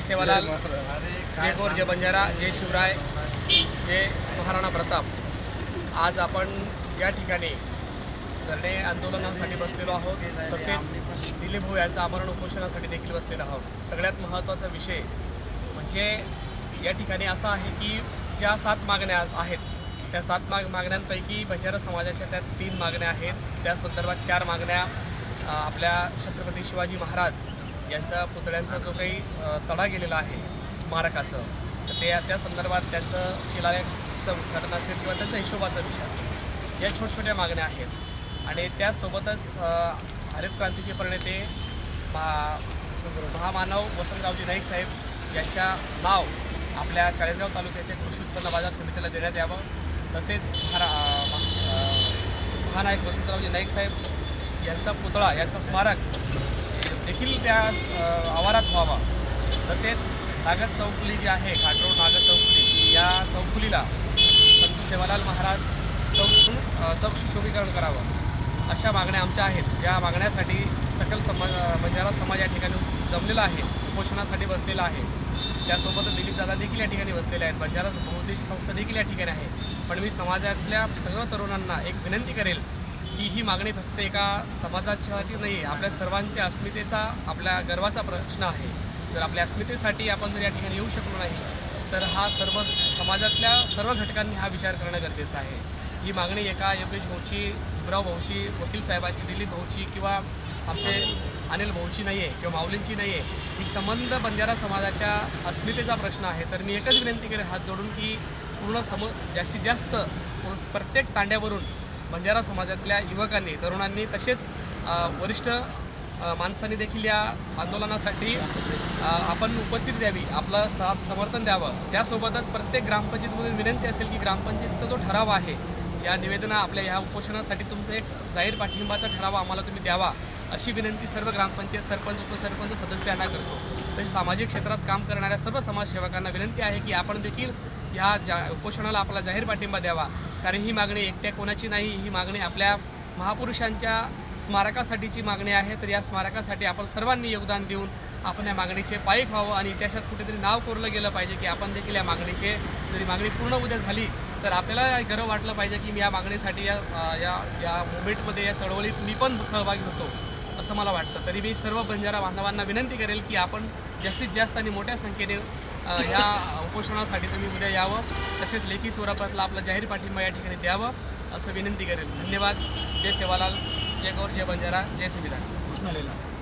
सेवालाल जय गोर जय बंजारा जय शिवराय जय महाराणा प्रताप. आज आपण या ठिकाणी धरणे आंदोलनासाठी बसलेलो आहोत. तसेच दिलीप भाऊ यांचं आमरण उपोषणासाठी देखील बसलेलो आहोत. सगळ्यात महत्त्वाचा विषय म्हणजे या ठिकाणी असा आहे की ज्या सात मागण्या आहेत त्या सात माग मागण्यांपैकी बंजारा समाजाच्या त्या तीन मागण्या आहेत. त्या संदर्भात चार मागण्या आपल्या छत्रपती शिवाजी महाराज यांच्या पुतळ्यांचा जो काही तडा गेलेला आहे स्मारकाचं तर ते त्या संदर्भात त्यांचं शिलालेखचं उद्घाटन असेल किंवा त्यांचा हिशोबाचा विषय असेल. या छोट्या छोट्या मागण्या आहेत. आणि त्यासोबतच हरित क्रांतीचे प्रणेते महा महामानव वसंतरावजी नाईक साहेब यांच्या नाव आपल्या चाळीसगाव तालुक्यातील कृषी उत्पन्न बाजार समितीला देण्यात यावं. तसेच महारा महा- महानायक वसंतरावजी नाईक साहेब यांचा पुतळा यांचा स्मारक देखील त्या आवारात व्हावा. तसेच नागद चौफुली जी आहे घाटरोड नागद चौफुली या चौफुलीला संत सेवालाल महाराज चौक चौक सुशोभीकरण करावं. अशा मागण्या आमच्या आहेत. ज्या मागण्यासाठी सकल समाज म्हणजे बंजारा समाज या ठिकाणी जमलेला आहे उपोषणासाठी बसलेला आहे. त्यासोबत दिलीपदादा देखील या ठिकाणी बसलेले आहेत. बंजारा बहुउद्देशी संस्था देखील या ठिकाणी आहे. पण मी समाजातल्या सर्व तरुणांना एक विनंती करेल की ही मागणी फक्त एका समाजासाठी नाही आपल्या सर्वांच्या अस्मितेचा आपल्या गर्वाचा प्रश्न आहे. जर आपल्या अस्मितेसाठी आपण जर या ठिकाणी येऊ शकलो नाही तर हा सर्व समाजातल्या सर्व घटकांनी हा विचार करणं गरजेचं आहे. ही मागणी एका योगेश भाऊची भीमराव भाऊची वकील साहेबांची दिलीप भाऊची किंवा आमचे अनिल भाऊची नाही आहे किंवा माऊलींची नाही आहे ही संबंध बंजारा समाजाच्या अस्मितेचा प्रश्न आहे. तर मी एकच विनंती करेन हात जोडून की पूर्ण सम जास्तीत जास्त प्रत्येक तांड्यावरून बंजारा समाजातल्या युवकांनी तरुणांनी तसेच वरिष्ठ माणसांनी देखील या आंदोलनासाठी आपण उपस्थिती द्यावी आपलं साथ समर्थन द्यावं. त्यासोबतच प्रत्येक ग्रामपंचायतीमधून विनंती असेल की ग्रामपंचायतीचा जो ठराव आहे या निवेदना आपल्या ह्या उपोषणासाठी तुमचं एक जाहीर पाठिंबाचा ठराव आम्हाला तुम्ही द्यावा अशी विनंती सर्व ग्रामपंचायत सरपंच उपसरपंच सदस्यांना करतो. तसेच सामाजिक क्षेत्रात काम करणाऱ्या सर्व समाजसेवकांना विनंती आहे की आपण देखील ह्या जा उपोषणाला आपला जाहीर पाठिंबा द्यावा. कारण ही मागणी एकट्या कोणाची नाही ही मागणी आपल्या महापुरुषांच्या स्मारकासाठीची मागणी आहे. तर या स्मारकासाठी आपण सर्वांनी योगदान देऊन आपण या मागणीचे पायक व्हावं आणि इतिहासात कुठेतरी नाव कोरलं गेलं पाहिजे की आपण देखील या मागणीचे जरी मागणी पूर्ण उद्या झाली तर आपल्याला गर्व वाटलं पाहिजे की मी या मागणीसाठी या या या मुवमेंटमध्ये या चळवळीत मी पण सहभागी होतो. असं मला वाटतं. तरी मी सर्व बंजारा बांधवांना विनंती करेल की आपण जास्तीत जास्त आणि मोठ्या संख्येने या उपोषणासाठी तुम्ही उद्या यावं. तसेच लेखी स्वरूपातला आपला जाहीर पाठिंबा या ठिकाणी द्यावं असं विनंती करेल. धन्यवाद. जय सेवालाल. जय गौर. जय बंजारा. जय संविधान. घोषणालेला.